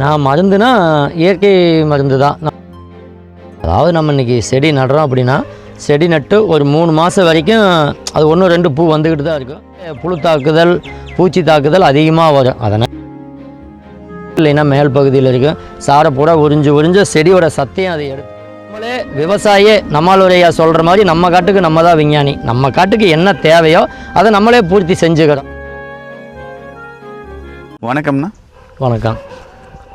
நான் மருந்துனா இயற்கை மருந்து தான். அதாவது நம்ம இன்னைக்கு செடி நடுறோம் அப்படின்னா செடி நட்டு ஒரு மூணு மாதம் வரைக்கும் அது ஒன்று ரெண்டு பூ வந்துக்கிட்டு தான் இருக்கும். புழு தாக்குதல் பூச்சி தாக்குதல் அதிகமாக வரும். அதனால் இல்லைன்னா மேல் பகுதியில் இருக்கும். சாரை பூரா உறிஞ்சு உறிஞ்சு செடியோட சத்தையும் அதை எடுத்து நம்மளே விவசாயியே நம்மளுடைய சொல்கிற மாதிரி நம்ம காட்டுக்கு நம்ம தான் விஞ்ஞானி. நம்ம காட்டுக்கு என்ன தேவையோ அதை நம்மளே பூர்த்தி செஞ்சுக்கிறோம். வணக்கம்ண்ணா. வணக்கம்.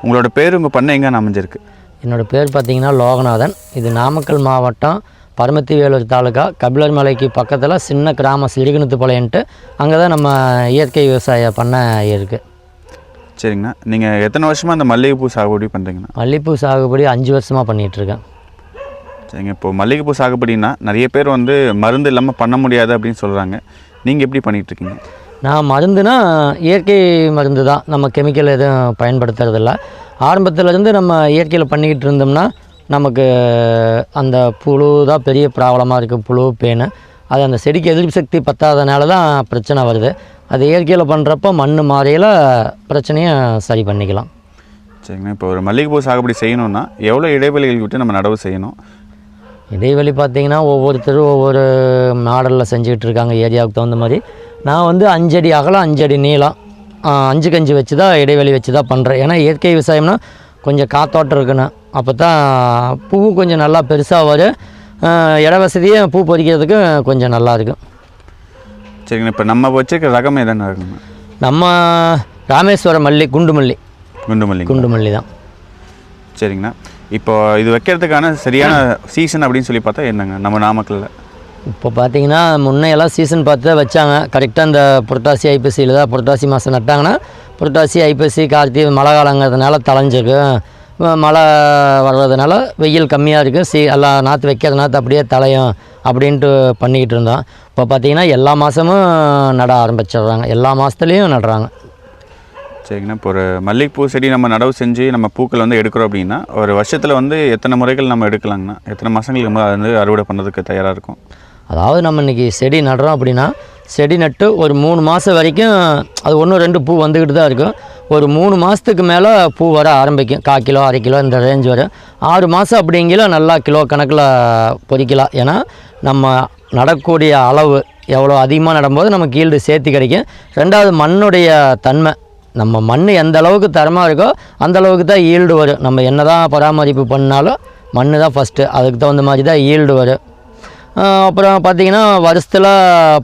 உங்களோட பேர் உங்கள் பண்ணை எங்கே அமைஞ்சிருக்கு? என்னோடய பேர் பார்த்தீங்கன்னா லோகநாதன். இது நாமக்கல் மாவட்டம் பரமத்தி வேலூர் தாலுகா கபிலர் மலைக்கு பக்கத்தில் சின்ன கிராமம் சிறுகுணத்துப்பாளையன்ட்டு அங்கே தான் நம்ம இயற்கை விவசாய பண்ணை இருக்குது சரிங்கண்ணா. நீங்கள் எத்தனை வருஷமாக அந்த மல்லிகைப்பூ சாகுபடி பண்ணுறீங்கண்ணா மல்லிகைப்பூ சாகுபடி அஞ்சு வருஷமாக பண்ணிகிட்ருக்கேன் சரிங்க இப்போ மல்லிகைப்பூ சாகுபடினா நிறைய பேர் வந்து மருந்து இல்லாமல் பண்ண முடியாது அப்படின்னு சொல்கிறாங்க நீங்கள் எப்படி பண்ணிகிட்ருக்கீங்க நான் மருந்துனா இயற்கை மருந்து தான். நம்ம கெமிக்கல் எதுவும் பயன்படுத்துறதில்ல. ஆரம்பத்துலேருந்து நம்ம இயற்கையில் பண்ணிக்கிட்டு இருந்தோம்னா நமக்கு அந்த புழு தான் பெரிய ப்ராப்ளமாக இருக்குது புழு பேனு. அது அந்த செடிக்கு எதிர்ப்பு சக்தி பத்தாதனால தான் பிரச்சனை வருது. அது இயற்கையில் பண்ணுறப்ப மண் மாறையில் பிரச்சனையை சரி பண்ணிக்கலாம். சரிங்கண்ணா இப்போ ஒரு மல்லிகைப்பூ சாகுபடி செய்யணும்னா எவ்வளோ இடைவெளிகள் விட்டு நம்ம நடவு செய்யணும்? இடைவெளி பார்த்தீங்கன்னா ஒவ்வொருத்தரும் ஒவ்வொரு மாடலில் செஞ்சுக்கிட்டு இருக்காங்க ஏரியாவுக்கு தகுந்த மாதிரி. நான் வந்து அஞ்சடி அகலம் அஞ்சடி நீளம் அஞ்சு கஞ்சி வச்சு தான் இடைவெளி வச்சு தான் பண்ணுறேன் ஏன்னா இயற்கை விவசாயம்னா கொஞ்சம் காத்தோட்டம் இருக்கணும். அப்போ தான் பூவும் கொஞ்சம் நல்லா பெருசாக வரும். இட வசதியும் பூ பறிக்கிறதுக்கு கொஞ்சம் நல்லா இருக்கும். சரிங்கண்ணா இப்போ நம்ம வச்சிருக்க ரகம் எதனா இருக்குங்கண்ணா நம்ம ராமேஸ்வரம் மல்லி குண்டு மல்லி. குண்டு மல்லிகை குண்டு மல்லி தான். சரிங்கண்ணா. இப்போ இது வைக்கிறதுக்கான சரியான சீசன் அப்படின்னு சொல்லி பார்த்தா என்னங்க? நம்ம நாமக்கல்ல. இப்போ பார்த்தீங்கன்னா முன்னையெல்லாம் சீசன் பார்த்து தான் வச்சாங்க. கரெக்டாக இந்த புரட்டாசி ஐப்பசியில் தான் புரட்டாசி மாதம் நட்டாங்கன்னா புரட்டாசி ஐப்பசி கார்த்திகை மழை காலங்கிறதுனால தளைஞ்சிருக்கும் மழை வர்றதுனால வெயில் கம்மியாக இருக்குது சீ எல்லா நாற்று வைக்கிறது நாற்று அப்படியே தலையும் அப்படின்ட்டு பண்ணிக்கிட்டு இருந்தோம். இப்போ பார்த்தீங்கன்னா எல்லா மாதமும் நட ஆரம்பிச்சிடுறாங்க. எல்லா மாதத்துலேயும் நடுறாங்க. சரிங்கண்ணா. இப்போ ஒரு மல்லிகைப்பூ செடி நம்ம நடவு செஞ்சு நம்ம பூக்கள் வந்து எடுக்கிறோம் அப்படின்னா ஒரு வருஷத்தில் வந்து எத்தனை முறைகள் நம்ம எடுக்கலாங்கண்ணா? எத்தனை மாதங்களுக்கு நம்ம அது வந்து அறுவடை பண்ணுறதுக்கு தயாராக இருக்கும்? அதாவது நம்ம இன்றைக்கி செடி நடுறோம் அப்படின்னா செடி நட்டு ஒரு மூணு மாதம் வரைக்கும் அது ஒன்று ரெண்டு பூ வந்துக்கிட்டு தான் இருக்கும். ஒரு மூணு மாதத்துக்கு மேலே பூ வர ஆரம்பிக்கும். கால் கிலோ அரை கிலோ இந்த ரேஞ்ச் வரும். ஆறு மாதம் அப்படிங்கில நல்லா கிலோ கணக்கில் பொறிக்கலாம். ஏன்னா நம்ம நடக்கூடிய அளவு எவ்வளோ அதிகமாக நடும்போது நமக்கு ஈல்டு சேர்த்து கிடைக்கும். ரெண்டாவது மண்ணுடைய தன்மை. நம்ம மண் எந்த அளவுக்கு தரமாக இருக்கோ அந்த அளவுக்கு தான் ஈல்டு வரும். நம்ம என்ன தான் பராமரிப்பு பண்ணாலும் மண் தான் ஃபஸ்ட்டு அதுக்கு தகுந்த மாதிரி தான் ஈல்டு வரும். அப்புறம் பார்த்திங்கன்னா வருஷத்தில்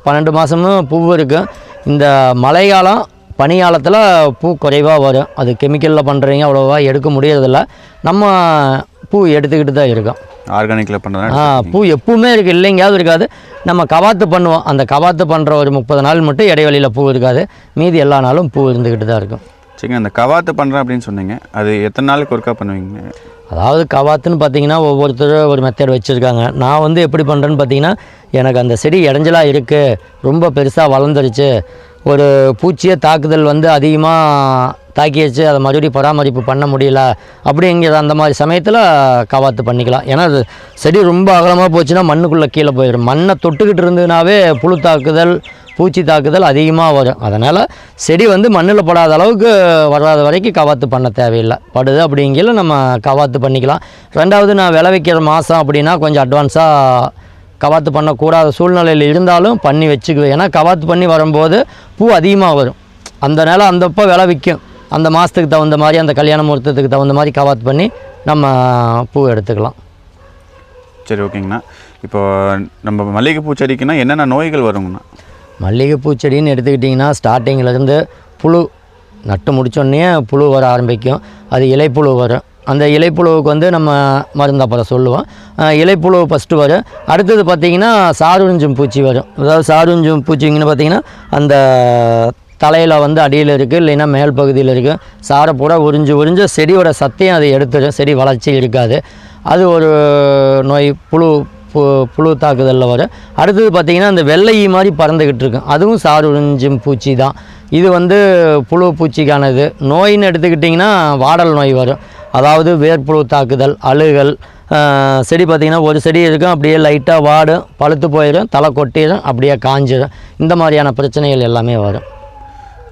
பன்னெண்டு மாதமும் பூ இருக்கும். இந்த மழைக்காலம் பனிக்காலத்தில் பூ குறைவாக வரும். அது கெமிக்கலில் பண்ணுறீங்க அவ்வளோவா எடுக்க முடியறதில்ல. நம்ம பூ எடுத்துக்கிட்டு தான் இருக்கோம். ஆர்கானிக்கில் பண்ணுறதுனா ஆ பூ எப்பவுமே இருக்குது இல்லைங்காவது இருக்காது. நம்ம கவாத்து பண்ணுவோம். அந்த கவாத்து பண்ணுற ஒரு முப்பது நாள் மட்டும் இடைவெளியில் பூ இருக்காது. மீதி எல்லா நாளும் பூ இருந்துக்கிட்டு தான் இருக்கும். சரிங்க அந்த கவாத்து பண்ணுறேன் அப்படின்னு சொன்னீங்க. அது எத்தனை நாளுக்கு ஒருக்கா பண்ணுவீங்க? அதாவது கவாத்துன்னு பார்த்தீங்கன்னா ஒவ்வொருத்தரும் ஒரு மெத்தட் வச்சுருக்காங்க. நான் வந்து எப்படி பண்ணுறேன்னு பார்த்தீங்கன்னா எனக்கு அந்த செடி இடைஞ்சலாக இருக்குது ரொம்ப பெருசாக வளர்ந்துருச்சு. ஒரு பூச்சியை தாக்குதல் வந்து அதிகமாக தாக்கியாச்சு அதை மறுபடியும் பராமரிப்பு பண்ண முடியல. அப்படிங்கிற அந்த மாதிரி சமயத்தில் கவாத்து பண்ணிக்கலாம். ஏன்னா அது செடி ரொம்ப அகலமாக போச்சுன்னா மண்ணுக்குள்ளே கீழே போயிடும். மண்ணை தொட்டுக்கிட்டு இருந்ததுனாவே புழு தாக்குதல் பூச்சி தாக்குதல் அதிகமாக வரும். அதனால் செடி வந்து மண்ணில் படாத அளவுக்கு வராத வரைக்கும் கவாத்து பண்ண தேவையில்லை. படுது அப்படிங்கிற நம்ம கவாத்து பண்ணிக்கலாம். ரெண்டாவது நான் விளைவிக்கிற மாதம் அப்படின்னா கொஞ்சம் அட்வான்ஸாக கவாத்து பண்ணக்கூடாத சூழ்நிலையில் இருந்தாலும் பண்ணி வச்சுக்குவேன். ஏன்னா கவாத்து பண்ணி வரும்போது பூ அதிகமாக வரும். அந்த நிலம் அந்தப்போ விளை விற்கும். அந்த மாதத்துக்கு தகுந்த மாதிரி அந்த கல்யாண முகூர்த்தத்துக்கு தகுந்த மாதிரி கவாத்து பண்ணி நம்ம பூ எடுத்துக்கலாம். சரி ஓகேங்கண்ணா. இப்போ நம்ம மல்லிகைப்பூ செடிக்குன்னா என்னென்ன நோய்கள் வருங்கண்ணா? மல்லிகைப்பூ செடின்னு எடுத்துக்கிட்டிங்கன்னா ஸ்டார்டிங்கிலேருந்து புழு நட்டு முடிச்சோடனே புழு வர ஆரம்பிக்கும். அது இலைப்புழு வரும். அந்த இலைப்புழுவுக்கு வந்து நம்ம மருந்து அப்புறம் சொல்லுவோம். இலைப்புழு ஃபஸ்ட்டு வரும். அடுத்தது பார்த்திங்கன்னா சாருஞ்சும் பூச்சி வரும். அதாவது சாருஞ்சும் பூச்சிங்கன்னு பார்த்திங்கன்னா அந்த தலையில் வந்து அடியில் இருக்குது இல்லைன்னா மேல் பகுதியில் இருக்குது சாரை பூரா உறிஞ்சு உறிஞ்சு செடியோட சத்தையும் அதை எடுத்துடும் செடி வளர்ச்சி இருக்காது. அது ஒரு நோய் புழு பு புழு தாக்குதலில் வரும். அடுத்தது பார்த்திங்கன்னா இந்த வெள்ளை மாதிரி பறந்துக்கிட்டு இருக்கும். அதுவும் சாறு உறிஞ்சும் பூச்சி தான். இது வந்து புழு பூச்சிக்கானது. நோயின்னு எடுத்துக்கிட்டிங்கன்னா வாடல் நோய் வரும். அதாவது வேர்ப்புழு தாக்குதல் அழுகல் செடி பார்த்திங்கன்னா ஒரு செடி இருக்கும். அப்படியே லைட்டாக வாடும் பழுத்து போயிடும் தலை கொட்டிடும் அப்படியே காஞ்சிடும் இந்த மாதிரியான பிரச்சனைகள் எல்லாமே வரும்.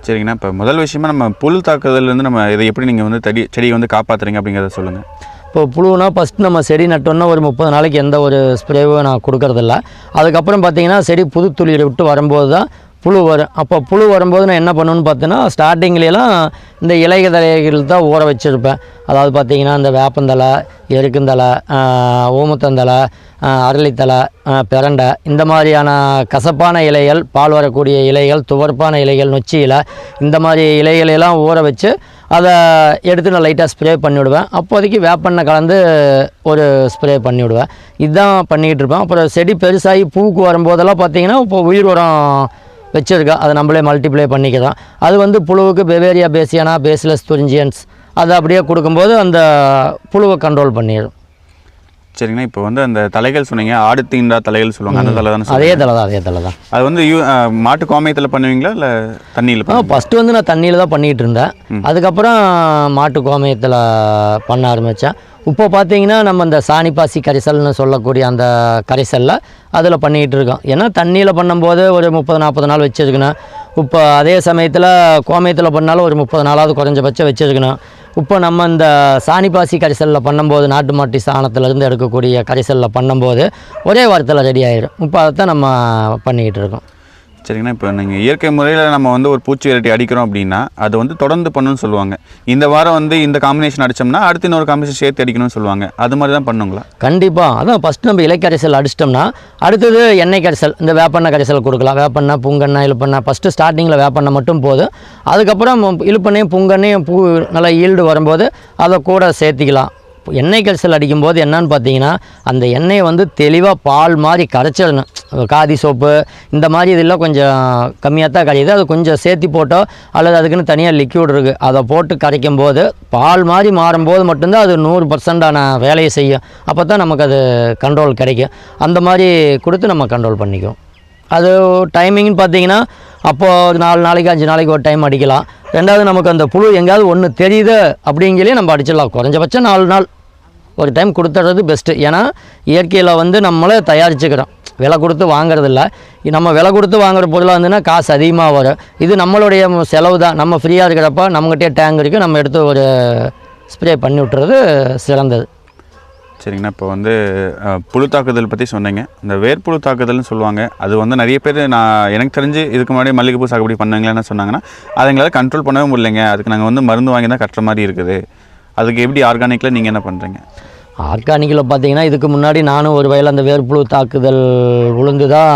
சரிங்கண்ணா. இப்போ முதல் விஷயமா நம்ம புல் தாக்குதல்லேருந்து நம்ம இதை எப்படி நீங்கள் வந்து தடி செடியை வந்து காப்பாற்றுறீங்க அப்படிங்கிறத சொல்லுங்கள் இப்போ புழுனா ஃபஸ்ட் நம்ம செடி நட்டோன்னா ஒரு முப்பது நாளைக்கு எந்த ஒரு ஸ்ப்ரேவும் நான் கொடுக்கறதில்ல. அதுக்கப்புறம் பார்த்தீங்கன்னா செடி புது துளியை விட்டு வரும்போது தான் புழு வரும் அப்போ புழு வரும்போது நான் என்ன பண்ணுவேன்னு பார்த்தீங்கன்னா ஸ்டார்டிங்லலாம் இந்த இலைக தலைகள் தான் ஊற வச்சுருப்பேன். அதாவது பார்த்தீங்கன்னா இந்த வேப்பந்தலை எருக்குந்தலை ஆஹ், ஊமத்தந்தலை அரளித்தலை பிரண்டை இந்த மாதிரியான கசப்பான இலைகள் பால் வரக்கூடிய இலைகள் துவர்ப்பான இலைகள் நொச்சி இலை இந்த மாதிரி இலைகளெல்லாம் ஊற வச்சு அதை எடுத்து நான் லைட்டாக ஸ்ப்ரே பண்ணிவிடுவேன். அப்போதைக்கு வேப்பெண்ணெய் கலந்து ஒரு ஸ்ப்ரே பண்ணிவிடுவேன். இதுதான் பண்ணிக்கிட்டு இருப்பேன். அப்புறம் செடி பெருசாகி பூக்கு வரும்போதெல்லாம் பார்த்திங்கன்னா இப்போ உயிர் உரம் வச்சுருக்கேன் அதை நம்மளே மல்டிப்ளை பண்ணிக்கலாம். அது வந்து புழுவுக்கு பெவேரியா பேசியானா பேஸ்லெஸ் துரிஞ்சியன்ஸ் அதை அப்படியே கொடுக்கும்போது அந்த புழுவை கண்ட்ரோல் பண்ணிடும் சரிங்கண்ணா இப்போ வந்து அந்த தலைகள் சொன்னீங்க ஆடு தீண்டா தலைகள் சொல்லுவாங்க அந்த தலை தானே அதே தலை தான் அதே தலை தான். அது வந்து யூ மாட்டு கோமியத்தில் பண்ணுவீங்களா இல்லை தண்ணியில் ஃபஸ்ட்டு வந்து நான் தண்ணியில் தான் பண்ணிகிட்டு இருந்தேன். அதுக்கப்புறம் மாட்டு கோமயத்தில் பண்ண ஆரம்பித்தேன் இப்போ பார்த்தீங்கன்னா நம்ம இந்த சாணி பாசி கரைசல்னு சொல்லக்கூடிய அந்த கரைசலில் அதில் பண்ணிக்கிட்டு இருக்கோம். ஏன்னா தண்ணியில் பண்ணும்போது ஒரு முப்பது நாற்பது நாள் வச்சுருக்கணும். இப்போ அதே சமயத்தில் கோமயத்தில் பண்ணாலும் ஒரு முப்பது நாளாவது குறைஞ்சபட்சம் வச்சுருக்கணும். இப்போ நம்ம இந்த சாணி பாசி கரைசலில் பண்ணும்போது நாட்டு மாட்டி சாணத்துலேருந்து எடுக்கக்கூடிய கரைசலில் பண்ணும்போது ஒரே வாரத்தில் ரெடி ஆகிடும் இப்போ அதைத்தான் நம்ம பண்ணிக்கிட்டு இருக்கோம். சரிங்கண்ணா இப்போ நீங்கள் இயற்கை முறையில் நம்ம வந்து ஒரு பூச்சி விரட்டி அடிக்கிறோம் அப்படின்னா அது வந்து தொடர்ந்து பண்ணணும்னு சொல்லுவாங்க. இந்த வாரம் வந்து இந்த காம்பினேஷன் அடிச்சோம்னா அடுத்து இன்னொரு காம்பினேஷன் சேர்த்து அடிக்கணும்னு சொல்லுவாங்க. அது மாதிரி தான் பண்ணுங்களா? கண்டிப்பாக அதான் ஃபஸ்ட் நம்ம இலை கரைசல் அடிச்சிட்டோம்னா அடுத்தது எண்ணெய் கரைசல் இந்த வேப்பெண்ணெய் கரைசல் கொடுக்கலாம். வேப்பெண்ணெய் புங்கெண்ணெய் இழுப்பெண்ணெய் ஃபஸ்ட்டு ஸ்டார்டிங்கில் வேப்பெண்ணெய் மட்டும் போதும். அதுக்கப்புறம் இழுப்பெண்ணையும் புங்கெண்ணையும் பூ நல்லா ஈல்டு வரும்போது அதை கூட சேர்த்திக்கலாம். எண்ணெய் கரைசல் அடிக்கும்போது என்னன்னு பார்த்தீங்கன்னா அந்த எண்ணெயை வந்து தெளிவாக பால் மாதிரி கரைச்சிடணும். காதி சோப்பு இந்த மாதிரி இதெல்லாம் கொஞ்சம் கம்மியாக தான் கரையுது. அது கொஞ்சம் சேர்த்தி போட்டோ அல்லது அதுக்குன்னு தனியாக லிக்யூட் இருக்குது அதை போட்டு கரைக்கும் போது பால் மாதிரி மாறும்போது மட்டும்தான் அது நூறு பர்சண்டான வேலையை செய்யும். அப்போ தான் நமக்கு அது கண்ட்ரோல் கிடைக்கும். அந்த மாதிரி கொடுத்து நம்ம கண்ட்ரோல் பண்ணிக்குவோம். அது டைமிங்னு பார்த்தீங்கன்னா அப்போது நாலு நாளைக்கு அஞ்சு நாளைக்கு ஒரு டைம் அடிக்கலாம். ரெண்டாவது நமக்கு அந்த புழு எங்கேயாவது ஒன்று தெரியுது அப்படிங்கிலே நம்ம அடிச்சிடலாம். குறைஞ்சபட்சம் நாலு நாள். ஒரு டைம் கொடுத்துறது பெஸ்ட்டு ஏன்னா இயற்கையில் வந்து நம்மளே தயாரிச்சுக்கிறோம். விலை கொடுத்து வாங்குறதில்ல. நம்ம விலை கொடுத்து வாங்குற பொருளாக வந்துன்னா காசு அதிகமாக வரும். இது நம்மளுடைய செலவு தான். நம்ம ஃப்ரீயாக இருக்கிறப்ப நம்மகிட்டே டேங்க் இருக்குது நம்ம எடுத்து ஒரு ஸ்ப்ரே பண்ணி விட்டுறது சிறந்தது. சரிங்கண்ணா. இப்போ வந்து புழு தாக்குதல் பற்றி சொன்னீங்க. இந்த வேர்ப்புழு தாக்குதல்னு சொல்லுவாங்க. அது வந்து நிறைய பேர் நான் எனக்கு தெரிஞ்சு இதுக்கு முன்னாடி மல்லிகைப்பூ சாகுபடி பண்ணாங்களேன்னு சொன்னாங்கன்னா அதை எங்களால் கண்ட்ரோல் பண்ணவே முடியலைங்க. அதுக்கு நாங்கள் வந்து மருந்து வாங்கி தான் கட்டுற மாதிரி இருக்குது. அதுக்கு எப்படி ஆர்கானிக்கில் நீங்கள் என்ன பண்ணுறீங்க ஆர்கானிக்கில் பார்த்தீங்கன்னா இதுக்கு முன்னாடி நானும் ஒரு வயல் அந்த வேர்ப்புழு தாக்குதல் விழுந்து தான்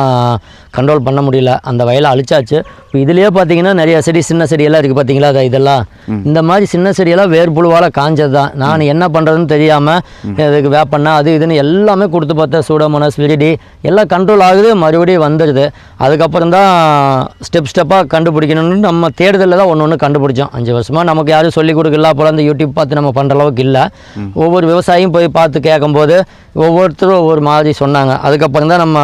கண்ட்ரோல் பண்ண முடியல. அந்த வயலை அழிச்சாச்சு. இப்போ இதுலேயே பார்த்தீங்கன்னா நிறைய செடி சின்ன செடியெல்லாம் இருக்குது பார்த்தீங்களா? அது இதெல்லாம். இந்த மாதிரி சின்ன செடியெல்லாம் வேர்ப்புழுவால் காஞ்சது தான் நான் என்ன பண்ணுறதுன்னு தெரியாமல் இதுக்கு வேப்பண்ணா அது இதுன்னு எல்லாமே கொடுத்து பார்த்தேன் சூடோமோனஸ் விரிடி எல்லாம் கண்ட்ரோல் ஆகுது மறுபடியும் வந்துடுது அதுக்கப்புறம் தான் ஸ்டெப் ஸ்டெப்பாக கண்டுபிடிக்கணும்னு நம்ம தேடுதலில் தான் ஒன்று ஒன்று கண்டுபிடிச்சோம். அஞ்சு வருஷமாக நமக்கு யாரும் சொல்லிக் கொடுக்கல போல அந்த யூடியூப் பார்த்து நம்ம பண்ணுற அளவுக்கு இல்லை. ஒவ்வொரு விவசாயியும் போய் பார்த்து கேட்கும்போது ஒவ்வொருத்தரும் ஒவ்வொரு மாதிரி சொன்னாங்க. அதுக்கப்புறம் தான் நம்ம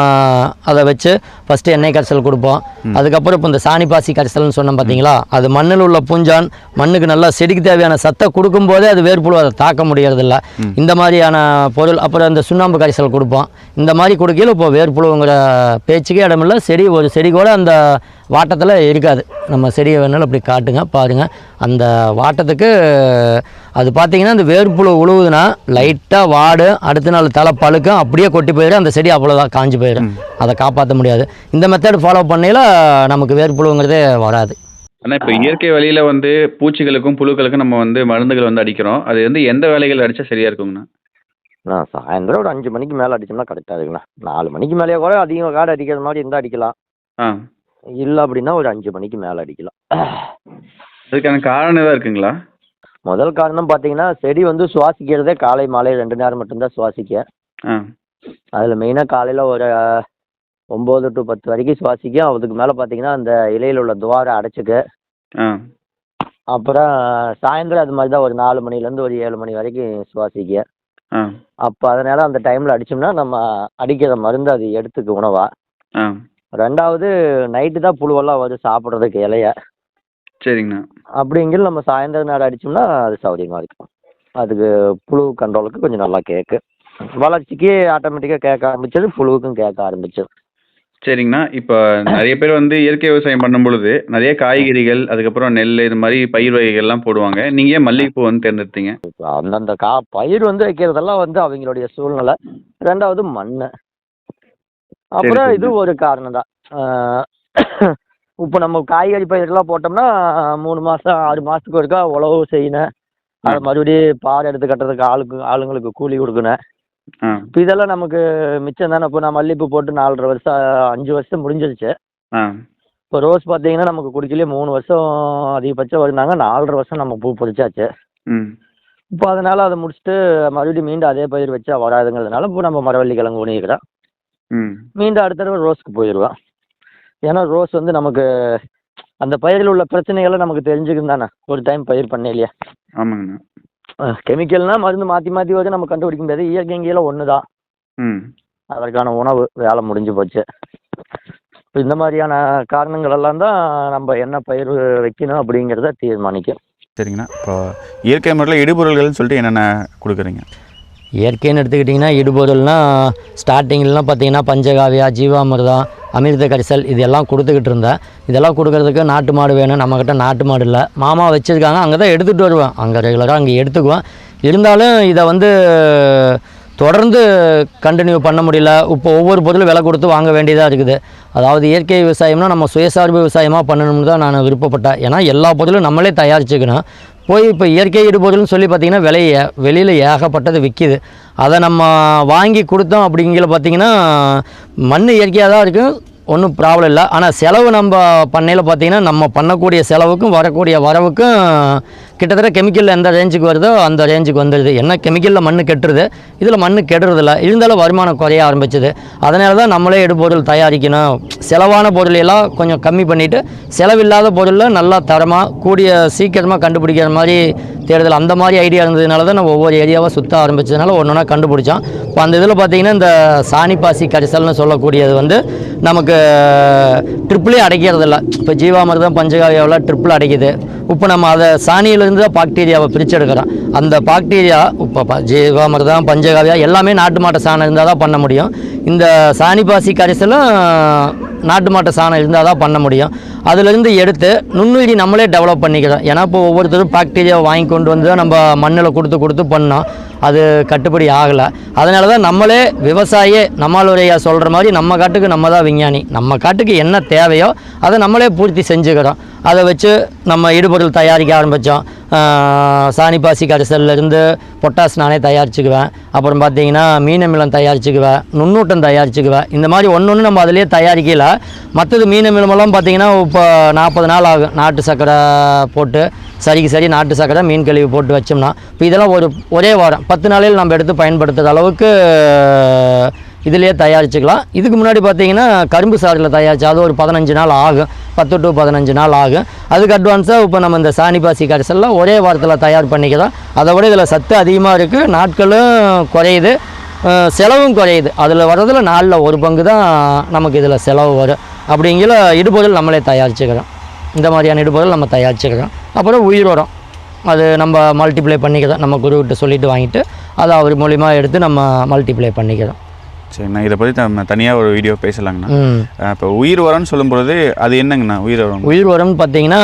அதை வச்சு ஃபஸ்ட்டு எண்ணெய் கரைசல் கொடுப்போம். அதுக்கப்புறம் இப்போ இந்த சாணி பாசி கரைசல்னு சொன்னோம் பார்த்தீங்களா? அது மண்ணில் உள்ள பூஞ்சான் மண்ணுக்கு நல்லா செடிக்கு தேவையான சத்தை கொடுக்கும்போதே அது வேர்ப்புழு அதை தாக்க முடியறதில்ல. இந்த மாதிரியான பொருள் அப்புறம் இந்த சுண்ணாம்பு கரைசல் கொடுப்போம். இந்த மாதிரி கொடுக்கையில் இப்போ வேர்ப்புழுங்கிற பேச்சுக்கே இடமில்ல. செடி ஒரு செடி கூட அந்த வாட்டத்தில் இருக்காது. நம்ம செடியை வேணாலும் அப்படி காட்டுங்க பாருங்கள் அந்த வாட்டத்துக்கு அது பார்த்தீங்கன்னா அந்த வேர்ப்புழு உழுவுதுன்னா லைட்டாக வாடு அடுத்த நாள் தலை பழுக்கும் அப்படியே கொட்டி போயிடும் அந்த செடி அவ்வளோதான் காஞ்சு போயிடும். அதை காப்பாற்ற முடியாது. இந்த மெத்தட் ஃபாலோ பண்ணையில் நமக்கு வேர்ப்புழுங்கிறதே வராது. ஆனால் இப்போ இயற்கை வழியில் வந்து பூச்சிகளுக்கும் புழுக்களுக்கும் நம்ம வந்து மருந்துகள் வந்து அடிக்கிறோம். அது வந்து எந்த வேலைகள் அடித்தா சரியாக இருக்குங்கண்ணா? நான் சாயந்தரம் ஒரு அஞ்சு மணிக்கு மேலே அடிச்சோம்னா கரெக்டாக இருக்குண்ணா நாலு மணிக்கு மேலேயே கூட அதிகம் காடு அடிக்கிற மாதிரி இருந்தால் அடிக்கலாம். ஆ. இல்லை அப்படின்னா ஒரு அஞ்சு மணிக்கு மேலே அடிக்கலாம். அதுக்கான காரணம் ஏதாவது இருக்குங்களா? முதல் காரணம் பார்த்தீங்கன்னா செடி வந்து சுவாசிக்கிறதே காலை மாலை ரெண்டு நேரம் மட்டும்தான் சுவாசிக்க. அதில் மெயினாக காலையில் ஒரு ஒம்பது டு பத்து வரைக்கும் சுவாசிக்கும். அதுக்கு மேலே பார்த்தீங்கன்னா அந்த இலையில் உள்ள துவாரம் அடைச்சிக்க. அப்புறம் சாயந்தரம் அது மாதிரி தான் ஒரு நாலு மணிலேருந்து ஒரு ஏழு மணி வரைக்கும் சுவாசிக்க. அப்போ அதனால் அந்த டைமில் அடித்தோம்னா நம்ம அடிக்கிற மருந்து அது எடுத்துக்க உணவா. ஆ. ரெண்டாவது நைட்டு தான் புழுவெல்லாம் வரும் சாப்பிட்றதுக்கு இலைய. சரிங்கண்ணா. அப்படிங்கிற நம்ம சாயந்தரம் நேரம் அடித்தோம்னா அது சௌகரியமாக இருக்கும். அதுக்கு புழு கண்ட்ரோலுக்கு கொஞ்சம் நல்லா கேட்கு வளர்ச்சிக்கு ஆட்டோமேட்டிக்காக கேட்க ஆரம்பிச்சது புழுவுக்கும் கேட்க ஆரம்பிச்சது. சரிங்கண்ணா. இப்போ நிறைய பேர் வந்து இயற்கை விவசாயம் பண்ணும் பொழுது நிறைய காய்கறிகள் அதுக்கப்புறம் நெல் இது மாதிரி பயிர் வகைகள்லாம் போடுவாங்க. நீங்கள் ஏன் மல்லிகைப்பூ வந்து தேர்ந்தெடுத்தீங்க? அந்தந்த கா பயிர் வந்து வைக்கிறதெல்லாம் வந்து அவங்களுடைய சூழ்நிலை. ரெண்டாவது மண் அப்புறம். இது ஒரு காரணம் தான் இப்போ நம்ம காய்கறி பயிரெல்லாம் போட்டோம்னா மூணு மாதம் ஆறு மாதத்துக்கு ஒருக்கா உழவு செய்யணும். அதை மறுபடியும் பார் எடுத்து கட்டுறதுக்கு ஆளுக்கு ஆளுங்களுக்கு கூலி கொடுக்கணும். இப்போ இதெல்லாம் நமக்கு மிச்சம் தானே? இப்போ நான் மல்லிகைப்பூ போட்டு நாலரை வருஷம் அஞ்சு வருஷம் முடிஞ்சிருச்சு. இப்போ ரோஸ் பார்த்தீங்கன்னா நமக்கு குடிக்கலையே மூணு வருஷம் அதிகபட்சம் வருனாங்க நாலரை வருஷம் நம்ம பூ பறிச்சாச்சு இப்போ அதனால் அதை முடிச்சுட்டு மறுபடியும் மீண்டும் அதே பயிர் வச்சா வராதுங்கிறதுனால இப்போ நம்ம மரவள்ளி கிழங்கு ஊனிக்கிறோம் மீண்டும் அடுத்த தடவை ரோஸ்க்கு போயிடுவோம் ஏன்னா ரோஸ் வந்து நமக்கு அந்த பயிரில் உள்ள பிரச்சனைகளை நமக்கு தெரிஞ்சுக்கும் தானே. ஒரு டைம் பயிர் பண்ண இல்லையா ஆமாங்கண்ணா கெமிக்கல்னால் மருந்து மாற்றி மாற்றி வச்சு நம்ம கண்டுபிடிக்க முடியாது. இயற்கைங்கில ஒன்று தான் ம். அதற்கான உணவு வேலை முடிஞ்சு போச்சு. இப்ப இந்த மாதிரியான காரணங்கள் எல்லாம் தான் நம்ம என்ன பயிர் வைக்கணும் அப்படிங்கிறத தீர்மானிக்கும். சரிங்கண்ணா. இப்போ இயற்கை முறையில் இடுபொருள்கள்னு சொல்லிட்டு என்னென்ன கொடுக்குறீங்க? இயற்கைன்னு எடுத்துக்கிட்டிங்கன்னா இடுபொருள்னால் ஸ்டார்டிங்லாம் பார்த்தீங்கன்னா பஞ்சகாவியா ஜீவாமிர்தம் அமிர்த கரிசல் இதெல்லாம் கொடுத்துக்கிட்டு இருந்தேன். இதெல்லாம் கொடுக்குறதுக்கு நாட்டு மாடு வேணும். நம்மக்கிட்ட நாட்டு மாடு இல்லை. மாமா வச்சுருக்காங்க. அங்கே தான் எடுத்துகிட்டு வருவேன். அங்கே ரெகுலராக அங்கே எடுத்துக்குவேன். இருந்தாலும் இதை வந்து தொடர்ந்து கண்டினியூ பண்ண முடியல. இப்போ ஒவ்வொரு பொருளும் விலை கொடுத்து வாங்க வேண்டியதாக இருக்குது. அதாவது இயற்கை விவசாயம்னா நம்ம சுயசார்பு விவசாயமாக பண்ணணும்னு தான் நான் விருப்பப்பட்டேன். ஏன்னா எல்லா பொருளும் நம்மளே தயாரிச்சுக்கணும். போய் இப்போ இயற்கை இடுபொருள்னு சொல்லி பார்த்தீங்கன்னா விலைய வெளியில் ஏகப்பட்டது விற்கிது அதை நம்ம வாங்கி கொடுத்தோம் அப்படிங்கிற பார்த்தீங்கன்னா மண் இயற்கையாக தான் இருக்கும் ஒன்றும் ப்ராப்ளம் இல்லை. ஆனால் செலவு நம்ம பண்ணையில் பார்த்தீங்கன்னா நம்ம பண்ணக்கூடிய செலவுக்கும் வரக்கூடிய வரவுக்கும் கிட்டத்தட்ட கெமிக்கலில் எந்த ரேஞ்சுக்கு வருதோ அந்த ரேஞ்சுக்கு வந்துடுது. என்ன கெமிக்கலில் மண் கெட்டுருது? இதில் மண் கெடுறதில்ல. இருந்தாலும் வருமானம் குறைய ஆரம்பிச்சது. அதனால தான் நம்மளே எடுபொருள் தயாரிக்கணும். செலவான பொருளையெல்லாம் கொஞ்சம் கம்மி பண்ணிவிட்டு செலவில்லாத பொருளில் நல்லா தரமாக கூடிய சீக்கிரமாக கண்டுபிடிக்கிற மாதிரி தேடுதல். அந்த மாதிரி ஐடியா இருந்ததுனால தான் நான் ஒவ்வொரு ஏரியாவாக சுற்ற ஆரம்பிச்சதுனால ஒன்று ஒன்றா கண்டுபிடிச்சோம். இப்போ அந்த இதில் பார்த்தீங்கன்னா இந்த சாணிப்பாசி கரிசல்னு சொல்லக்கூடியது வந்து நமக்கு ட்ரிப்பிளே அடைக்கிறதில்ல. இப்போ ஜீவாமிர்தம் பஞ்சகாவியாவில் ட்ரிப்பிள் அடைக்குது. இப்போ நம்ம அதை சாணியில் இருந்து தான் பாக்டீரியாவை பிரிச்செடுக்கிறோம் அந்த பாக்டீரியா இப்போ ப- ஜீவாமிர்தம் பஞ்சகாவியா எல்லாமே நாட்டு மாட்டு சாணம் இருந்தால் தான் பண்ண முடியும். இந்த சாணிப்பாசி கரைசலும் நாட்டு மாட்டு சாணம் இருந்தால் தான் பண்ண முடியும். அதுலேருந்து எடுத்து நுண்ணுயிரி நம்மளே டெவலப் பண்ணிக்கிறோம். ஏன்னா இப்போ ஒவ்வொருத்தரும் பாக்டீரியா வாங்கி கொண்டு வந்து தான் நம்ம மண்ணில் கொடுத்து கொடுத்து பண்ணோம். அது கட்டுப்படி ஆகலை. அதனால தான் நம்மளே விவசாயியே நம்மளுடைய சொல்கிற மாதிரி நம்ம காட்டுக்கு நம்ம தான் விஞ்ஞானி. நம்ம காட்டுக்கு என்ன தேவையோ அதை நம்மளே பூர்த்தி செஞ்சுக்கிறோம். அதை வச்சு நம்ம இடுபொருள் தயாரிக்க ஆரம்பித்தோம் சாணிப்பாசி கரைசல்லேருந்து பொட்டாஸ் நானே தயாரிச்சுக்குவேன். அப்புறம் பார்த்தீங்கன்னா மீனமிலம் தயாரிச்சுக்குவேன் நுண்ணூட்டம் தயாரிச்சுக்குவேன். இந்த மாதிரி ஒன்று ஒன்று நம்ம அதிலே தயாரிக்கல. மற்றது மீனமிலமெல்லாம் பார்த்திங்கன்னா இப்போ நாற்பது நாள் ஆகும். நாட்டு சர்க்கரை போட்டு சரிக்கு சரி நாட்டு சர்க்கரை மீன் கழிவு போட்டு வச்சோம்னா. இப்போ இதெல்லாம் ஒரு ஒரே வாரம். பத்து நாளையில் நம்ம எடுத்து பயன்படுத்துகிற அளவுக்கு இதிலேயே தயாரிச்சுக்கலாம். இதுக்கு முன்னாடி பார்த்தீங்கன்னா கரும்பு சாறில் தயாரித்து அது ஒரு பதினஞ்சு நாள் ஆகும். பத்து டு பதினஞ்சு நாள் ஆகும். அதுக்கு அட்வான்ஸாக இப்போ நம்ம இந்த சாணிபாசி கரைசல்லாம் ஒரே வாரத்தில் தயார் பண்ணிக்கலாம். அதை விட இதில் சத்து அதிகமாக இருக்குது நாட்களும் குறையுது. செலவும் குறையுது. அதில் வர்றதில் நாளில் ஒரு பங்கு தான் நமக்கு இதில் செலவு வரும். அப்படிங்கிற இடுபொருள் நம்மளே தயாரிச்சுக்கிறோம். இந்த மாதிரியான இடுபொருள் நம்ம தயாரிச்சுக்கிறோம். அப்புறம் உயிர் உரம். அது நம்ம மல்டிப்ளை பண்ணிக்கிறோம். நம்ம குருவிட்ட சொல்லிவிட்டு வாங்கிட்டு அதை அவர் மூலிமா எடுத்து நம்ம மல்டிப்ளை பண்ணிக்கிறோம். சரிங்கண்ணா இதை பற்றி நம்ம தனியாக ஒரு வீடியோ பேசலாங்கண்ணா. இப்போ உயிர் உரம்னு சொல்லும்பொழுது அது என்னங்கண்ணா உயிர் உரம் உயிர் உரம்னு பார்த்தீங்கன்னா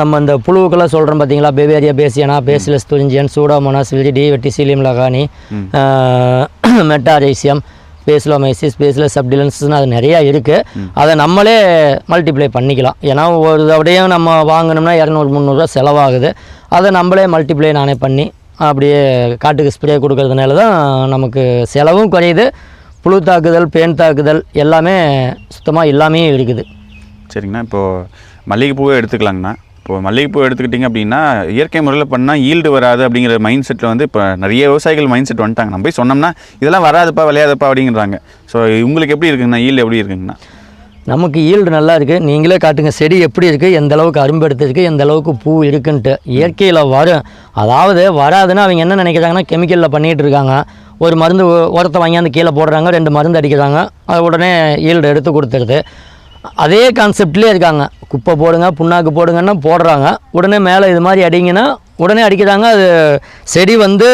நம்ம இந்த புழுவுக்கெல்லாம் சொல்கிறோம் பார்த்தீங்களா? Beauveria bassiana Bacillus thuringiensis Pseudomonas viride Verticillium lecanii ம். மெட்டாரைசியம் பேஸ்லோமைசிஸ் பேஸ்லஸ் சப்டிலன்ஸ்னு அது நிறையா இருக்குது அதை நம்மளே மல்டிப்ளை பண்ணிக்கலாம். ஏன்னா ஒரு தடவையும் நம்ம வாங்கினோம்னா இரநூறு முந்நூறுரூவா செலவாகுது. அதை நம்மளே மல்டிப்ளை நானே பண்ணி அப்படியே காட்டுக்கு ஸ்ப்ரே கொடுக்கறதுனால தான் நமக்கு செலவும் குறையுது. புழு தாக்குதல் பேன் தாக்குதல் எல்லாமே சுத்தமாக எல்லாமே இருக்குது. சரிங்கண்ணா இப்போது மல்லிகைப்பூவே எடுத்துக்கலாங்கண்ணா. இப்போ மல்லிகைப்பூ எடுத்துக்கிட்டிங்க அப்படின்னா இயற்கை முறையில் பண்ணால் ஈல்டு வராது அப்படிங்கிற மைண்ட் செட்டில் வந்து இப்போ நிறைய விவசாயிகள் மைண்ட் செட் வந்துட்டாங்க. நம்ம போய் சொன்னோம்னா இதெல்லாம் வராதுப்பா விளையாதுப்பா அப்படிங்கிறாங்க. ஸோ உங்களுக்கு எப்படி இருக்குங்கண்ணா? ஈல்டு எப்படி இருக்குங்கண்ணா? நமக்கு ஈல்டு நல்லா இருக்குது நீங்களே காட்டுங்க. செடி எப்படி இருக்குது எந்த அளவுக்கு அரும்பு எடுத்திருக்கு? எந்த அளவுக்கு பூ இருக்குன்ட்டு. இயற்கையில் வரும் அதாவது வராதுன்னா அவங்க என்ன நினைக்கிறாங்கன்னா கெமிக்கலில் பண்ணிகிட்டு இருக்காங்க. ஒரு மருந்து உரத்தை வாங்கியாந்து கீழே போடுறாங்க. ரெண்டு மருந்து அடிக்கிறாங்க. அது உடனே ஈல்டு எடுத்து கொடுத்துருது. அதே கான்செப்ட்லேயே இருக்காங்க. குப்பை போடுங்க புண்ணாக்கு போடுங்கன்னா போடுறாங்க. உடனே மேலே இது மாதிரி அடிங்கன்னா உடனே அடிக்கிறாங்க. அது செடி வந்து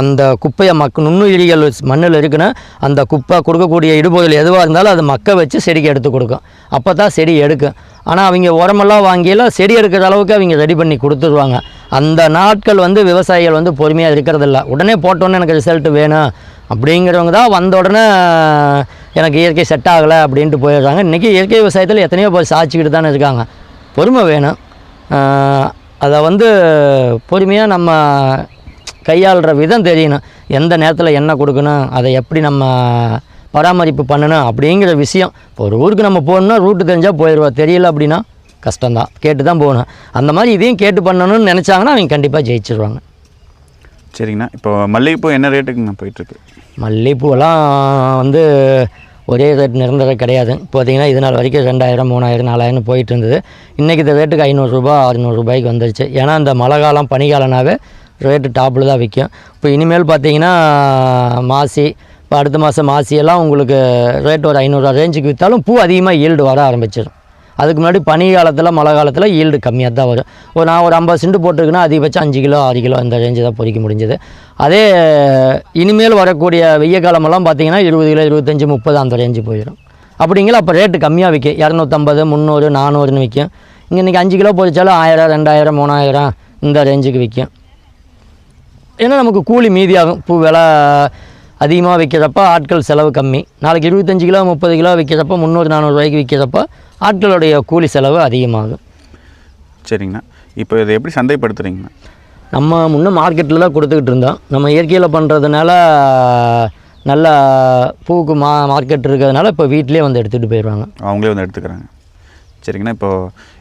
அந்த குப்பையை மக்க நுண்ணுயிரிகள் மண்ணில் இருக்குன்னா அந்த குப்பை கொடுக்கக்கூடிய இடுபொருள் எதுவாக இருந்தாலும் அது மக்க வச்சு செடிக்கு எடுத்து கொடுக்கும். அப்போ தான் செடி எடுக்கும். ஆனால் அவங்க உரமெல்லாம் வாங்கியெல்லாம் செடி எடுக்கிற அளவுக்கு அவங்க ரெடி பண்ணி கொடுத்துருவாங்க. அந்த நாட்கள் வந்து விவசாயிகள் வந்து பொறுமையாக இருக்கிறதில்ல. உடனே போட்டோன்னே எனக்கு ரிசல்ட் வேணும். அப்படிங்கிறவங்க தான் வந்த உடனே எனக்கு இயற்கை செட் ஆகலை அப்படின்ட்டு போயிடுறாங்க. இன்றைக்கி இயற்கை விவசாயத்தில் எத்தனையோ பேர் சாய்ச்சிக்கிட்டு தானே இருக்காங்க. பொறுமை வேணும். அதை வந்து பொறுமையாக நம்ம கையாளுற விதம் தெரியணும். எந்த நேரத்தில் என்ன கொடுக்கணும் அதை எப்படி நம்ம பராமரிப்பு பண்ணணும் அப்படிங்கிற விஷயம். இப்போ ஒரு ஊருக்கு நம்ம போகணுன்னா ரூட்டு தெரிஞ்சால் போயிடுவோம் தெரியல அப்படின்னா கஷ்டம்தான். கேட்டு தான் போகணும். அந்த மாதிரி இதையும் கேட்டு பண்ணணும்னு நினச்சாங்கன்னா அவங்க கண்டிப்பாக ஜெயிச்சிருவாங்க. சரிங்கண்ணா. இப்போ மல்லிகைப்பூ என்ன ரேட்டுக்குங்கண்ணா போயிட்டுருக்கு? மல்லிகைப்பூவெல்லாம் வந்து ஒரே ரேட் நிரந்தரம் கிடையாது. இப்போ பார்த்தீங்கன்னா இது நாள் வரைக்கும் ரெண்டாயிரம் மூணாயிரம் நாலாயிரம் போயிட்டு இருந்தது. இன்றைக்கி இந்த ரேட்டுக்கு ஐநூறுரூபா அறுநூறுபாய்க்கு வந்துருச்சு. ஏன்னா இந்த மழை காலம் பனிக்காலனாவே ரேட்டு டாப்பில் தான் விற்கும் இப்போ இனிமேல் பார்த்தீங்கன்னா மாசி இப்போ அடுத்த மாதம் மாசியெல்லாம் உங்களுக்கு ரேட் ஒரு ஐநூறுரூவா ரேஞ்சுக்கு விற்றாலும் பூ அதிகமாக ஈல்டு வர ஆரம்பிச்சிடும். அதுக்கு முன்னாடி பனி காலத்தில் மழை காலத்தில் ஈல்டு கம்மியாக தான் வரும். ஒரு நான் ஒரு ஐம்பது சென்ட் போட்டிருக்குன்னா அதிகபட்சம் அஞ்சு கிலோ ஆறு கிலோ இந்த ரேஞ்சு தான் பொறிக்க முடிஞ்சது. அதே இனிமேல் வரக்கூடிய வெய்ய காலமெல்லாம் பார்த்திங்கன்னா இருபது கிலோ இருபத்தஞ்சி முப்பது அந்த ரேஞ்சு போயிடும். அப்படிங்கிற அப்போ ரேட்டு கம்மியாக விற்கும் இரநூத்தம்பது முந்நூறு நானூறுன்னு விற்கும் இங்கே இன்றைக்கி அஞ்சு கிலோ பொறிச்சாலும் ஆயிரம் ரெண்டாயிரம் மூணாயிரம் இந்த ரேஞ்சுக்கு விற்கும் ஏன்னா நமக்கு கூலி மீதியாகும் பூ விலை அதிகமாக விற்கிறப்ப ஆட்கள் செலவு கம்மி. நாளைக்கு இருபத்தஞ்சி கிலோ முப்பது கிலோ விற்கிறப்ப முந்நூறு நானூறுரூவாய்க்கு விற்கிறப்ப ஆட்களுடைய கூலி செலவு அதிகமாகும். சரிங்கண்ணா. இப்போ இதை எப்படி சந்தைப்படுத்துறீங்கண்ணா? நம்ம முன்னே மார்க்கெட்டில் தான் கொடுத்துக்கிட்டு இருந்தோம். நம்ம இயற்கையில் பண்ணுறதுனால நல்ல பூவுக்கு மா மார்க்கெட் இருக்கிறதுனால இப்போ வீட்டிலே வந்து எடுத்துகிட்டு போயிடுவாங்க. அவங்களே வந்து எடுத்துக்கிறாங்க. சரிங்கண்ணா இப்போ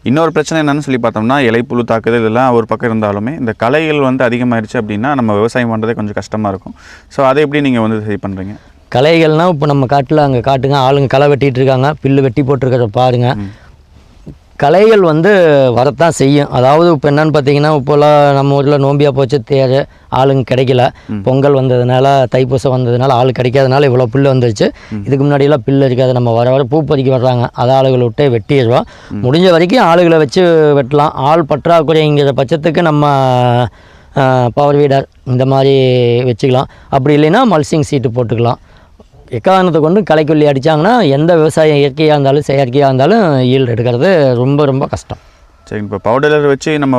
இன்னொரு பிரச்சனை என்னன்னு சொல்லி பார்த்தோம்னா இலைப்புழு தாக்குதல் இதெல்லாம் ஒரு பக்கம் இருந்தாலுமே இந்த களைகள் வந்து அதிகமாயிருச்சு அப்படின்னா நம்ம விவசாயம் பண்ணுறதே கொஞ்சம் கஷ்டமாக இருக்கும். ஸோ அதை எப்படி நீங்கள் வந்து சரி பண்ணுறீங்க களைகள்னால் இப்போ நம்ம காட்டில் அங்கே காட்டுங்க ஆளுங்க களை வெட்டிட்டு இருக்காங்க பில்லு வெட்டி போட்டிருக்கிறத பாருங்க. களைகள் வந்து வரத்தான் செய்யும். அதாவது இப்போ என்னன்னு பார்த்தீங்கன்னா இப்போல்லாம் நம்ம ஊரில் நோம்பியா போச்சு தேர் ஆளுங்க கிடைக்கல. பொங்கல் வந்ததுனால தைப்பூசம் வந்ததுனால ஆள் கிடைக்காதனால இவ்வளோ புல்லு வந்துருச்சு. இதுக்கு முன்னாடியெல்லாம் பில்லு இருக்காது நம்ம வர வர பூ பறிக்க வர்றாங்க. அதை ஆளுகளை விட்டே வெட்டிடுறோம். முடிஞ்ச வரைக்கும் ஆளுகளை வச்சு வெட்டலாம். ஆள் பற்றாக்குறைங்கிற பட்சத்துக்கு நம்ம பவர் வீடர் இந்த மாதிரி வச்சுக்கலாம். அப்படி இல்லைன்னா மல்சிங் சீட்டு போட்டுக்கலாம். எக்காரணத்தை கொண்டு களைக்கொல்லி அடித்தாங்கன்னா எந்த விவசாயம் இயற்கையாக இருந்தாலும் செயற்கையாக இருந்தாலும் ஈல்டு எடுக்கிறது ரொம்ப ரொம்ப கஷ்டம். சரிங்க இப்போ பவுடர் வச்சு நம்ம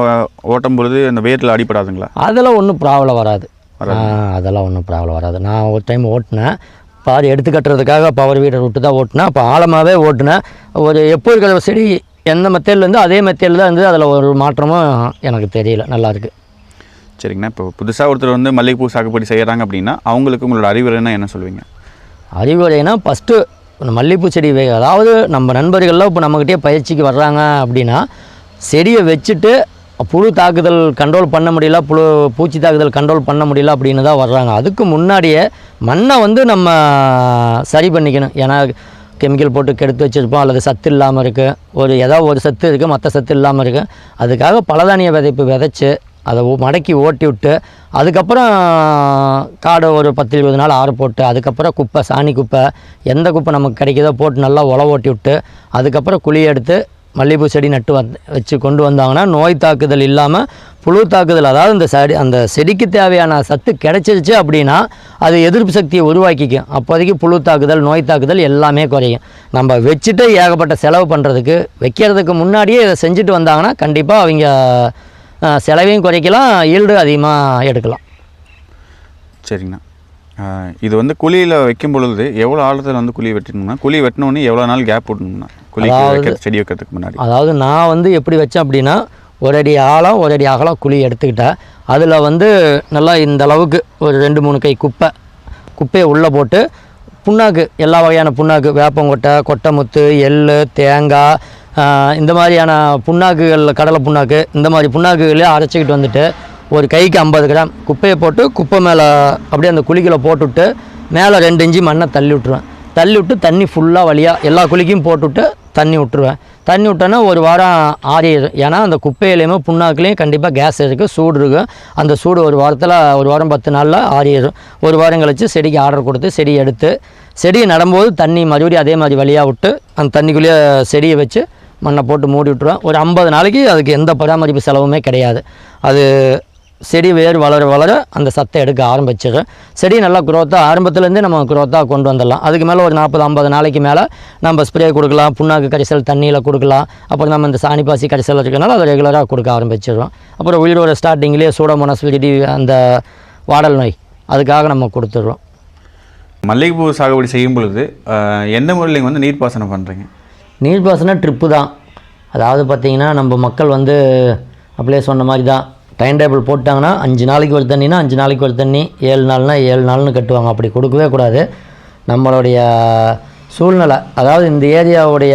ஓட்டும் பொழுது அந்த வேரில் அடிப்படாதுங்களா அதெல்லாம் ஒன்றும் ப்ராப்ளம் வராது. அதெல்லாம் ஒன்றும் ப்ராப்ளம் வராது. நான் ஒரு டைம் ஓட்டினேன். பாதி எடுத்து கட்டுறதுக்காக பவர் வீடர் விட்டு தான் ஓட்டினேன். அப்போ ஆழமாகவே ஓட்டினேன். ஒரு எப்போ இருக்கிற செடி எந்த மெத்தேட்லேருந்து அதே மெத்தேடில் தான் இருந்தது. அதில் ஒரு மாற்றமும் எனக்கு தெரியல. நல்லா இருக்கு. சரிங்கண்ணா. இப்போ புதுசாக ஒருத்தர் வந்து மல்லிகைப்பூ சாகுபடி செய்கிறாங்க அப்படின்னா அவங்களுக்கு உங்களோட அறிவுரைன்னா என்ன சொல்லுவீங்க? அறிவுரைனா ஃபஸ்ட்டு மல்லிகைப்பூ செடி அதாவது நம்ம நண்பர்கள்லாம் இப்போ நம்மக்கிட்டே பயிற்சிக்கு வர்றாங்க அப்படின்னா செடியை வச்சுட்டு புழு தாக்குதல் கண்ட்ரோல் பண்ண முடியல புழு பூச்சி தாக்குதல் கண்ட்ரோல் பண்ண முடியல அப்படின்னு தான் வர்றாங்க. அதுக்கு முன்னாடியே மண்ணை வந்து நம்ம சரி பண்ணிக்கணும். ஏன்னா கெமிக்கல் போட்டு கெடுத்து வச்சுருப்போம் அல்லது சத்து இல்லாமல் இருக்குது ஒரு ஏதோ ஒரு சத்து இருக்குது மற்ற சத்து இல்லாமல் இருக்குது அதுக்காக பலதானிய விதைப்பு விதைச்சி அதை மடக்கி ஓட்டி விட்டு அதுக்கப்புறம் காடு ஒரு பத்து இருபது நாள் ஆறு போட்டு அதுக்கப்புறம் குப்பை சாணி குப்பை எந்த குப்பை நமக்கு கிடைக்குதோ போட்டு நல்லா உழ ஓட்டி விட்டு அதுக்கப்புறம் குழி எடுத்து மல்லிகைப்பூ செடி நட்டு வந்து வச்சு கொண்டு வந்தாங்கன்னா நோய் தாக்குதல் இல்லாமல் புழு தாக்குதல் அதாவது இந்த செடி அந்த செடிக்கு தேவையான சத்து கிடைச்சிருச்சு அப்படின்னா அது எதிர்ப்பு சக்தியை உருவாக்கிக்கும். அப்போதைக்கு புழு தாக்குதல் நோய் தாக்குதல் எல்லாமே குறையும். நம்ம வச்சுட்டு ஏகப்பட்ட செலவு பண்ணுறதுக்கு வைக்கிறதுக்கு முன்னாடியே இதை செஞ்சுட்டு வந்தாங்கன்னா கண்டிப்பாக அவங்க செலவையும் குறைக்கலாம் ஈல்டு அதிகமாக எடுக்கலாம். சரிங்கண்ணா. இது வந்து குழியில் வைக்கும் பொழுது எவ்வளோ ஆழத்தில் வந்து குழி வெட்டணும்னா குழி வெட்டினோடனே எவ்வளோ நாள் கேப் விடணும்னா குழி செடி வைக்கிறதுக்கு முன்னாடி? அதாவது நான் வந்து எப்படி வச்சேன் அப்படின்னா ஒரு அடி ஆழம் ஒரு அடி அகலம் குழி எடுத்துக்கிட்டேன். அதில் வந்து நல்லா இந்த அளவுக்கு ஒரு ரெண்டு மூணு கை குப்பை குப்பையை உள்ளே போட்டு புண்ணாக்கு எல்லா வகையான புண்ணாக்கு வேப்பங்கொட்டை கொட்டைமுத்து எள் தேங்காய் இந்த மாதிரியான புண்ணாக்குகளில் கடலை புண்ணாக்கு இந்த மாதிரி புண்ணாக்குகளே அரைச்சிக்கிட்டு வந்துட்டு ஒரு கைக்கு ஐம்பது கிராம் குப்பையை போட்டு குப்பை மேலே அப்படியே அந்த குழிக்குள்ள போட்டுவிட்டு மேலே ரெண்டு இஞ்சி மண்ணை தள்ளி விட்ருவேன் தள்ளி விட்டு தண்ணி ஃபுல்லாக வழியாக எல்லா குழிக்கும் போட்டுவிட்டு தண்ணி விட்டுருவேன். தண்ணி விட்டோன்னா ஒரு வாரம் ஆறிடும். ஏன்னா அந்த குப்பையிலையுமே புண்ணாக்குலேயும் கண்டிப்பாக கேஸ் இருக்குது சூடு இருக்கும் அந்த சூடு ஒரு வாரத்தில் ஒரு வாரம் பத்து நாளில் ஆறிடும். ஒரு வாரம் கழித்து செடிக்கு ஆர்டர் கொடுத்து செடி எடுத்து செடியை நடும்போது தண்ணி மறுபடியும் அதே மாதிரி வழியாக விட்டு அந்த தண்ணிக்குள்ளேயே செடியை வச்சு மண்ணை போட்டு மூடி விட்டுருவேன். ஒரு ஐம்பது நாளைக்கு அதுக்கு எந்த பராமரிப்பு செலவுமே கிடையாது. அது செடி வேர் வளர வளர அந்த சத்தை எடுக்க ஆரம்பிச்சிடும். செடி நல்லா குரோத்தாக ஆரம்பத்துலேருந்தே நம்ம குரோத்தாக கொண்டு வந்துடலாம். அதுக்கு மேலே ஒரு நாற்பது ஐம்பது நாளைக்கு மேலே நம்ம ஸ்ப்ரே கொடுக்கலாம் புண்ணாக்கு கரிசல் தண்ணியில் கொடுக்கலாம். அப்புறம் நம்ம இந்த சாணிப்பாசி கரிசல் இருக்கனால அதை ரெகுலராக கொடுக்க ஆரம்பிச்சிடும். அப்புறம் உயிரோட ஸ்டார்டிங்லேயே சூடமோனஸ் விடி அந்த வாடல் நோய் அதுக்காக நம்ம கொடுத்துடுறோம். மல்லிகைப்பூ சாகுபடி செய்யும் பொழுது எந்த முறையில் நீங்கள் வந்து நீர்ப்பாசனம் பண்ணுறீங்க நீர்ப்பாசன ட்ரிப்பு தான். அதாவது பார்த்திங்கன்னா நம்ம மக்கள் வந்து அப்படியே சொன்ன மாதிரி தான். டைம் டேபிள் போட்டாங்கன்னா அஞ்சு நாளைக்கு ஒரு தண்ணினா அஞ்சு நாளைக்கு ஒரு தண்ணி ஏழு நாள்னா ஏழு நாள்னு கட்டுவாங்க. அப்படி கொடுக்கவே கூடாது. நம்மளுடைய சூழ்நிலை அதாவது இந்த ஏரியாவுடைய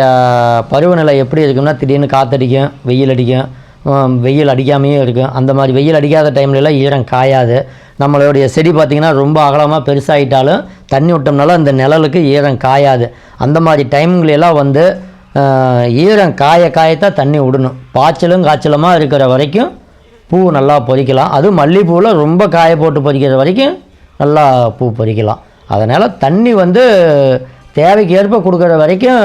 பருவநிலை எப்படி இருக்கும்னா திடீர்னு காற்றடிக்கும் வெயில் அடிக்கும் வெயில் அடிக்காமையும் இருக்கும். அந்த மாதிரி வெயில் அடிக்காத டைம்லலாம் ஈரம் காயாது. நம்மளுடைய செடி பார்த்திங்கன்னா ரொம்ப அகலமாக பெருசாகிட்டாலும் தண்ணி விட்டோம்னால அந்த நிழலுக்கு ஈரம் காயாது. அந்த மாதிரி டைம்களெல்லாம் வந்து ஈரம் காய காயத்தான் தண்ணி விடணும். பாய்ச்சலும் காய்ச்சலுமாக இருக்கிற வரைக்கும் பூ நல்லா பொறிக்கலாம். அதுவும் மல்லிகைப்பூவில் ரொம்ப காய போட்டு பொறிக்கிற வரைக்கும் நல்லா பூ பொறிக்கலாம். அதனால் தண்ணி வந்து தேவைக்கு ஏற்ப கொடுக்குற வரைக்கும்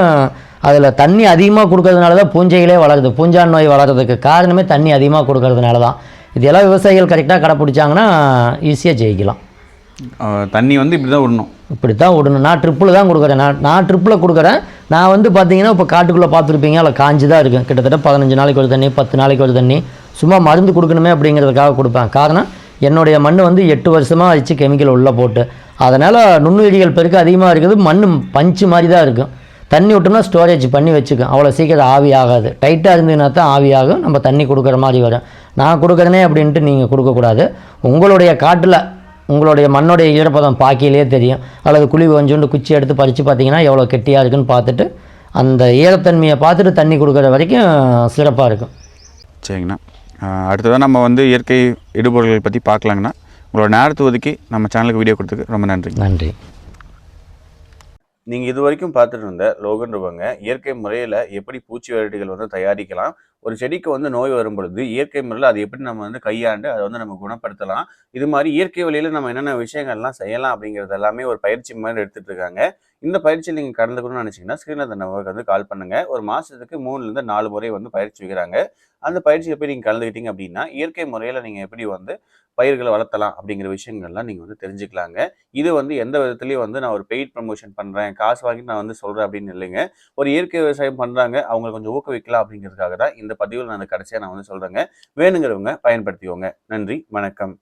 அதில் தண்ணி அதிகமாக கொடுக்கறதுனால தான் பூஞ்சைகளே வளருது. பூஞ்சான் நோய் வளர்கிறதுக்கு காரணமே தண்ணி அதிகமாக கொடுக்கறதுனால தான் இதெல்லாம் விவசாயிகள் கரெக்டாக கடைப்பிடிச்சாங்கன்னா ஈஸியாக ஜெயிக்கலாம். தண்ணி வந்து இப்படி தான் விடணும். இப்படி தான் விடணும். நான் ட்ரிப்பில் தான் கொடுக்குறேன். நான் நான் ட்ரிப்பில் கொடுக்குறேன். நான் வந்து பார்த்தீங்கன்னா இப்போ காட்டுக்குள்ளே பார்த்துருப்பீங்க அதில் காஞ்சி தான் இருக்கும் கிட்டத்தட்ட பதினஞ்சு நாளைக்கு ஒரு தண்ணி பத்து நாளைக்கு ஒரு தண்ணி. சும்மா மருந்து கொடுக்கணுமே அப்படிங்கிறதுக்காக கொடுப்பேன். காரணம் என்னுடைய மண் வந்து எட்டு வருஷமாக வச்சு கெமிக்கல் உள்ளே போட்டு. அதனால் நுண்ணுயிரிகள் பெருக்க அதிகமாக இருக்குது. மண் பஞ்சு மாதிரி தான் இருக்கும் தண்ணி விட்டோம்னா ஸ்டோரேஜ் பண்ணி வச்சுக்கும். அவ்வளோ சீக்கிரம் ஆவி ஆகாது. டைட்டாக இருந்ததுன்னா தான் ஆவி ஆகும். நம்ம தண்ணி கொடுக்குற மாதிரி வரும். நான் கொடுக்குறேனே அப்படின்ட்டு நீங்கள் கொடுக்கக்கூடாது. உங்களுடைய காட்டில் உங்களுடைய மண்ணுடைய ஈரப்பதம் பாக்கியிலே தெரியும். அல்லது குழி கொஞ்சோண்டு குச்சி எடுத்து பறித்து பார்த்தீங்கன்னா எவ்வளோ கெட்டியாக இருக்குன்னு பார்த்துட்டு அந்த ஈரத்தன்மையை பார்த்துட்டு தண்ணி கொடுக்குற வரைக்கும் சிறப்பாக இருக்கும். சரிங்கண்ணா. அடுத்ததாக நம்ம வந்து இயற்கை இடுபொருள்கள் பற்றி பார்க்கலாங்கண்ணா. உங்களோட நேரத்தை ஒதுக்கி நம்ம சேனலுக்கு வீடியோ கொடுத்துக்கு ரொம்ப நன்றிங்க. நன்றி. நீங்கள் இது வரைக்கும் பார்த்துட்டு இருந்த லோகன் ரூபங்க இயற்கை முறையில் எப்படி பூச்சி வெரைட்டிகள் வந்து தயாரிக்கலாம் ஒரு செடிக்கு வந்து நோய் வரும் பொழுது இயற்கை முறையில் அதை எப்படி நம்ம வந்து கையாண்டு அதை வந்து நம்ம குணப்படுத்தலாம். இது மாதிரி இயற்கை வழியில் நம்ம என்னென்ன விஷயங்கள்லாம் செய்யலாம் அப்படிங்கிறது எல்லாமே ஒரு பயிற்சி மாதிரி எடுத்துட்டு இருக்காங்க. இந்த பயிற்சியில் நீங்கள் கலந்துக்கணும்னு நினச்சிங்கன்னா ஸ்க்ரீனில் அந்த நம்பருக்கு வந்து கால் பண்ணுங்கள் ஒரு மாதத்துக்கு மூணுலேருந்து நாலு முறை வந்து பயிற்சி வைக்கிறாங்க. அந்த பயிற்சியில் போய் நீங்கள் கலந்துக்கிட்டீங்க அப்படின்னா இயற்கை முறையில் நீங்கள் எப்படி வந்து பயிர்களை வளர்த்தலாம் அப்படிங்கிற விஷயங்கள்லாம் நீங்கள் வந்து தெரிஞ்சுக்கலாங்க. இது வந்து எந்த விதத்துலையும் வந்து நான் ஒரு பெய்ட் ப்ரமோஷன் பண்ணுறேன் காசு வாங்கி நான் வந்து சொல்கிறேன் அப்படின்னு இல்லைங்க. ஒரு இயற்கை விவசாயம் பண்ணுறாங்க அவங்களை கொஞ்சம் ஊக்குவிக்கலாம் அப்படிங்கிறதுக்காக தான் இந்த இந்த பதிவில் நான் கடைசியாக நான் வந்து சொல்கிறேங்க வேணுங்கிறவங்க பயன்படுத்திக்கோங்க. நன்றி வணக்கம்.